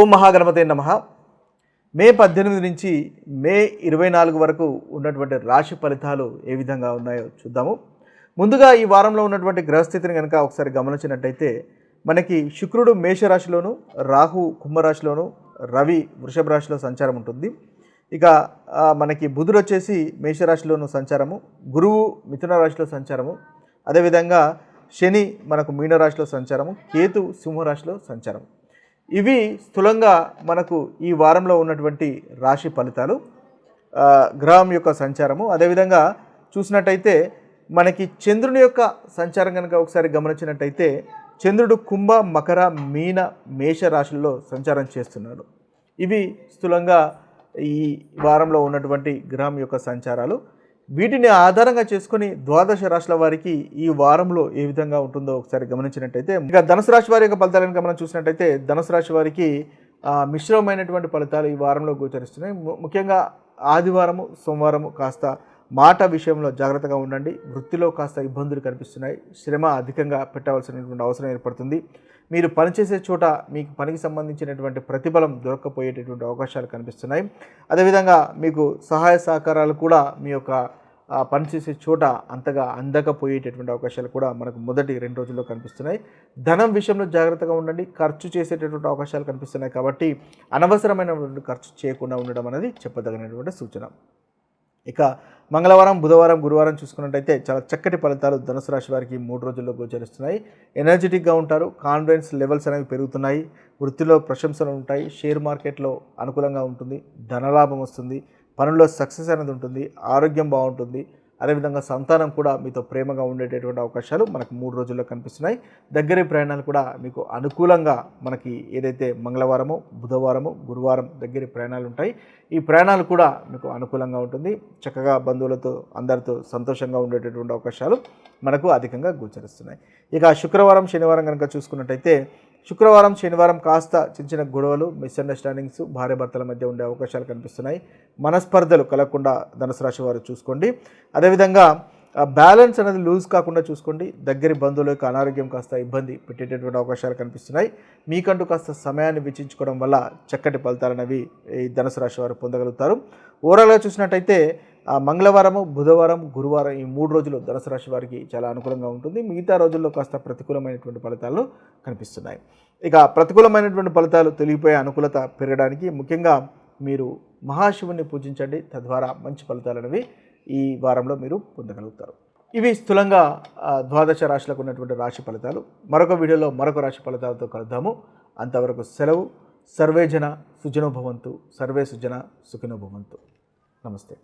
ఓం మహాగణపతి నమ. మే పద్దెనిమిది నుంచి మే ఇరవై నాలుగు వరకు ఉన్నటువంటి రాశి ఫలితాలు ఏ విధంగా ఉన్నాయో చూద్దాము. ముందుగా ఈ వారంలో ఉన్నటువంటి గ్రహస్థితిని కనుక ఒకసారి గమనించినట్టయితే మనకి శుక్రుడు మేషరాశిలోను రాహు కుంభరాశిలోను రవి వృషభ రాశిలో సంచారం ఉంటుంది. ఇక మనకి బుధుడు వచ్చేసి మేషరాశిలోను సంచారము గురువు మిథున రాశిలో సంచారము అదేవిధంగా శని మనకు మీనరాశిలో సంచారము కేతు సింహరాశిలో సంచారం ఇవి స్థూలంగా మనకు ఈ వారంలో ఉన్నటువంటి రాశి ఫలితాలు. గ్రహం యొక్క సంచారము. అదేవిధంగా చూసినట్టయితే మనకి చంద్రుని యొక్క సంచారం కనుక ఒకసారి గమనించినట్టయితే చంద్రుడు కుంభ మకర మీన మేష రాశుల్లో సంచారం చేస్తున్నాడు. ఇవి స్థూలంగా ఈ వారంలో ఉన్నటువంటి గ్రహం యొక్క సంచారాలు. వీటిని ఆధారంగా చేసుకుని ద్వాదశ రాశుల వారికి ఈ వారంలో ఏ విధంగా ఉంటుందో ఒకసారి గమనించినట్టయితే ఇక ధనుసు రాశి వారి యొక్క ఫలితాలను కనుక మనం చూసినట్టయితే ధనుసు రాశి వారికి మిశ్రమైనటువంటి మిశ్రమమైనటువంటి ఫలితాలు ఈ వారంలో గోచరిస్తున్నాయి. ముఖ్యంగా ఆదివారము సోమవారము కాస్త మాట విషయంలో జాగ్రత్తగా ఉండండి. వృత్తిలో కాస్త ఇబ్బందులు కనిపిస్తున్నాయి. శ్రమ అధికంగా పెట్టవలసినటువంటి అవసరం ఏర్పడుతుంది. మీరు పనిచేసే చోట మీకు పనికి సంబంధించినటువంటి ప్రతిఫలం దొరక్కపోయేటటువంటి అవకాశాలు కనిపిస్తున్నాయి. అదేవిధంగా మీకు సహాయ సహకారాలు కూడా మీ యొక్క పనిచేసే చోట అంతగా అందకపోయేటటువంటి అవకాశాలు కూడా మనకు మొదటి రెండు రోజుల్లో కనిపిస్తున్నాయి. ధనం విషయంలో జాగ్రత్తగా ఉండండి. ఖర్చు చేసేటటువంటి అవకాశాలు కనిపిస్తున్నాయి కాబట్టి అనవసరమైనటువంటి ఖర్చు చేయకుండా ఉండడం అనేది చెప్పదగినటువంటి సూచన. ఇక మంగళవారం బుధవారం గురువారం చూసుకున్నట్టయితే చాలా చక్కటి ఫలితాలు ధనుసు రాశి వారికి మూడు రోజుల్లో గోచరిస్తున్నాయి. ఎనర్జెటిక్గా ఉంటారు. కాన్ఫిడెన్స్ లెవెల్స్ అనేవి పెరుగుతున్నాయి. వృత్తిలో ప్రశంసలు ఉంటాయి. షేర్ మార్కెట్లో అనుకూలంగా ఉంటుంది. ధనలాభం వస్తుంది. పనుల్లో సక్సెస్ అనేది ఉంటుంది ఆరోగ్యం బాగుంటుంది. అదేవిధంగా సంతానం కూడా మీతో ప్రేమగా ఉండేటటువంటి అవకాశాలు మనకు మూడు రోజుల్లో కనిపిస్తున్నాయి. దగ్గరి ప్రయాణాలు కూడా మీకు అనుకూలంగా మనకి ఏదైతే మంగళవారము బుధవారము గురువారం దగ్గర ప్రయాణాలు ఉంటాయి. ఈ ప్రయాణాలు కూడా మీకు అనుకూలంగా ఉంటుంది. చక్కగా బంధువులతో అందరితో సంతోషంగా ఉండేటటువంటి అవకాశాలు మనకు అధికంగా గోచరిస్తున్నాయి. ఇక శుక్రవారం శనివారం కనుక చూసుకున్నట్టయితే శుక్రవారం శనివారం కాస్త చిన్న చిన్న గొడవలు మిస్అండర్స్టాండింగ్స్ భార్యాభర్తల మధ్య ఉండే అవకాశాలు కనిపిస్తున్నాయి. మనస్పర్ధలు కలగకుండా ధనుసు రాశి వారు చూసుకోండి. అదేవిధంగా బ్యాలెన్స్ అనేది లూజ్ కాకుండా చూసుకోండి. దగ్గరి బంధువులకు అనారోగ్యం కాస్త ఇబ్బంది పెట్టేటటువంటి అవకాశాలు కనిపిస్తున్నాయి. మీకంటూ కాస్త సమయాన్ని వెచ్చించుకోవడం వల్ల చక్కటి ఫలితాలు అనేవి ఈ ధనుసు రాశి వారు పొందగలుగుతారు. ఓవరాల్గా చూసినట్టయితే మంగళవారము బుధవారం గురువారం ఈ మూడు రోజులు ధనుసు రాశి వారికి చాలా అనుకూలంగా ఉంటుంది. మిగతా రోజుల్లో కాస్త ప్రతికూలమైనటువంటి ఫలితాలు కనిపిస్తున్నాయి. ఇక ప్రతికూలమైనటువంటి ఫలితాలు తొలగిపోయే అనుకూలత పెరగడానికి ముఖ్యంగా మీరు మహాశివుని పూజించండి. తద్వారా మంచి ఫలితాలు అనేవి ఈ వారంలో మీరు పొందగలుగుతారు. ఇవి స్థూలంగా ద్వాదశ రాశులకు ఉన్నటువంటి రాశి ఫలితాలు. మరొక వీడియోలో మరొక రాశి ఫలితాలతో కలుద్దాము. అంతవరకు సెలవు. సర్వే జన సర్వే సుజన సుఖినోభవంతు నమస్తే.